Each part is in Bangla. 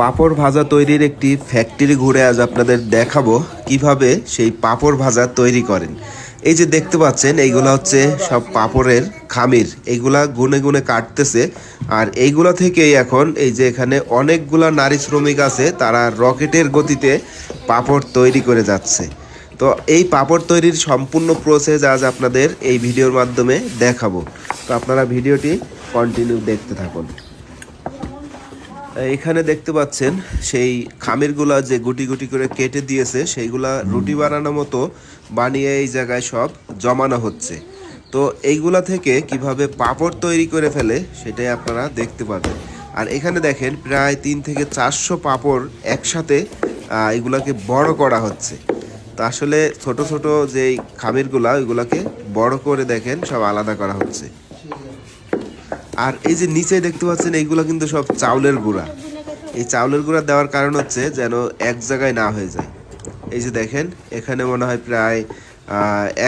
পাঁপড় ভাজা তৈরির একটি ফ্যাক্টরি ঘুরে আজ আপনাদের দেখাবো কীভাবে সেই পাপড় ভাজা তৈরি করেন। এই যে দেখতে পাচ্ছেন, এইগুলা হচ্ছে সব পাপড়ের খামির। এইগুলা গুনে গুনে কাটতেছে। আর এইগুলা থেকেই এখন এই যে এখানে অনেকগুলা নারী শ্রমিক আছে, তারা রকেটের গতিতে পাপড় তৈরি করে যাচ্ছে। তো এই পাপড় তৈরির সম্পূর্ণ প্রসেস আজ আপনাদের এই ভিডিওর মাধ্যমে দেখাবো। তো আপনারা ভিডিওটি কন্টিনিউ দেখতে থাকুন। এখানে দেখতে পাচ্ছেন সেই খামিরগুলা যে গুটি গুটি করে কেটে দিয়েছে সেইগুলা রুটি বানানোর মতো বানিয়ে এই জায়গায় সব জমানো হচ্ছে। তো এইগুলা থেকে কীভাবে পাপড় তৈরি করে ফেলে সেটাই আপনারা দেখতে পাবেন। আর এখানে দেখেন প্রায় তিন থেকে চারশো পাপড় একসাথে এগুলাকে বড় করা হচ্ছে। তো আসলে ছোট ছোট যেই খামিরগুলা ওইগুলাকে বড় করে দেখেন সব আলাদা করা হচ্ছে। আর এই যে নিচে দেখতে পাচ্ছেন এইগুলো কিন্তু সব চাউলের গুঁড়া। এই চাউলের গুঁড়া দেওয়ার কারণ হচ্ছে যেন এক জায়গায় না হয়ে যায়। এই যে দেখেন এখানে মনে হয় প্রায়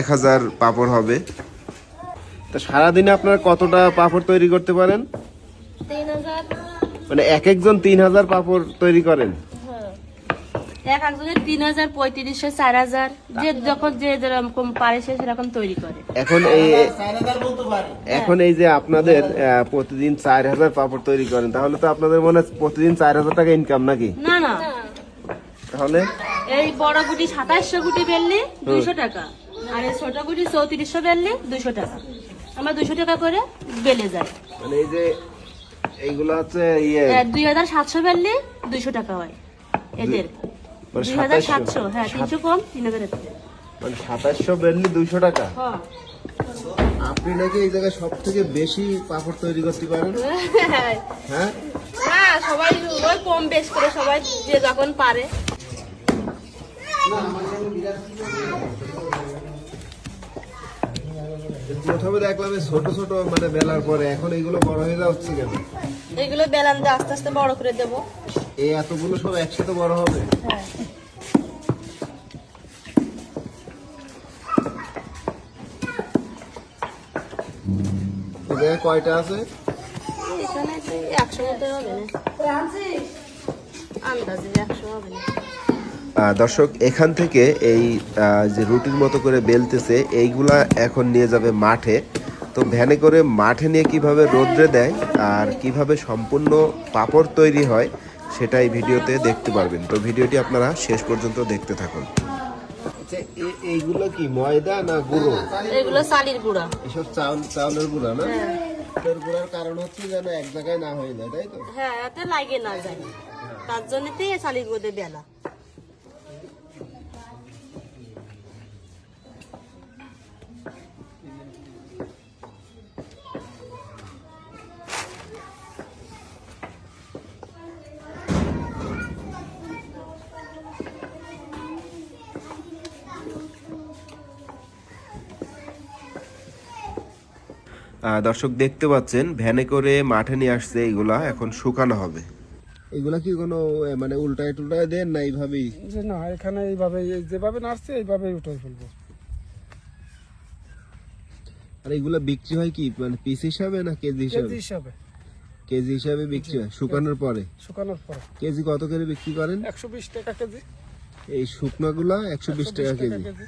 এক হাজার পাপড় হবে। তো সারাদিনে আপনারা কতটা পাপড় তৈরি করতে পারেন? মানে এক একজন তিন হাজার পাপড় তৈরি করেন। এক একজনের তিন হাজার পঁয়ত্রিশশো চার হাজার। যে যখন যে যেরকম পারে সে সেরকম তৈরি করে। এখন এই এখন এই যে আপনাদের প্রতিদিন চার হাজার পাপড় তৈরি করেন তাহলে তো আপনাদের মনে হয় প্রতিদিন চার হাজার টাকা ইনকাম নাকি? না না। তাহলে? এই বড় গুটি সাতাশশো গুটি বেললে দুইশো টাকা আর এই ছোট গুটি চৌত্রিশশো বেললে দুইশো টাকা। আমরা দুইশো টাকা করে বেলে যায় মানে এই যে এইগুলো হচ্ছে ইয়ে দুই হাজার সাতশো বেললে দুইশো টাকা হয় এদের। মানে 2700 হ্যাঁ তিনশো কম তিন হাজার মানে সাতাশশো বেরলি দুইশো টাকা। হ্যাঁ। আপনি নাকি এই জায়গায় সব থেকে বেশি পাপড় তৈরি করতে পারেন? হ্যাঁ? না সবাই ওই কম বেশ করে সবাই যে যখন পারে। প্রথমে দেখলাম ছোট ছোট মানে বেলার পরে এখন এইগুলো বড় হয়ে যাচ্ছে কেন? এগুলো বেলান দিয়ে আস্তে আস্তে বড় করে দেবো। এই এতগুলো সব একসাথে বড় হবে? হ্যাঁ কয়টা আছে? এখানে একশো মতো হবে না। আন্দাজে একশো হবে না। আহ, দর্শক এখান থেকে এই আহ, যে রুটির মতো করে বেলতেছে এইগুলা এখন নিয়ে যাবে মাঠে। তো ভ্যানে করে মাঠে নিয়ে কীভাবে রোদ্রে দেয় আর কীভাবে সম্পূর্ণ পাপড় তৈরি হয় সেটা এই ভিডিওতে দেখতে পারবেন। তো ভিডিওটি আপনারা শেষ পর্যন্ত দেখতে থাকুন। আচ্ছা এইগুলো কি ময়দা না গুঁড়ো? এগুলো চালির গুঁড়া। এসব চাউল চাউলের গুঁড়া না? চাউলের গুঁড়ার কারণ হচ্ছে যেন এক জায়গায় না হয়ে যায় তাই তো? হ্যাঁ এতে লাগে না যায় তার জন্যতেই এই চালির গুঁড়ো বেলা দর্শক দেখতে পাচ্ছেন ভ্যানে করে মাঠে নিয়ে আসছে এগুলা এখন শুকানো হবে। এগুলা কি কোনো মানে উল্টায় টুল্টায় দেন না এইভাবেই? যে না এখানে এইভাবে যেভাবে নাড়ছে এইভাবে উঠাই ফেলব। আর এগুলা বিক্রি হয় কি মানে পিস হিসাবে না কেজি হিসাবে? কেজি হিসাবে কেজি। হিসাবে বিক্রি হয় শুকানোর পরে? শুকানোর পর। কেজি কত করে বিক্রি করেন? একশো বিশ টাকা কেজি। এই শুকনাগুলা একশো বিশ টাকা কেজি। কেজি।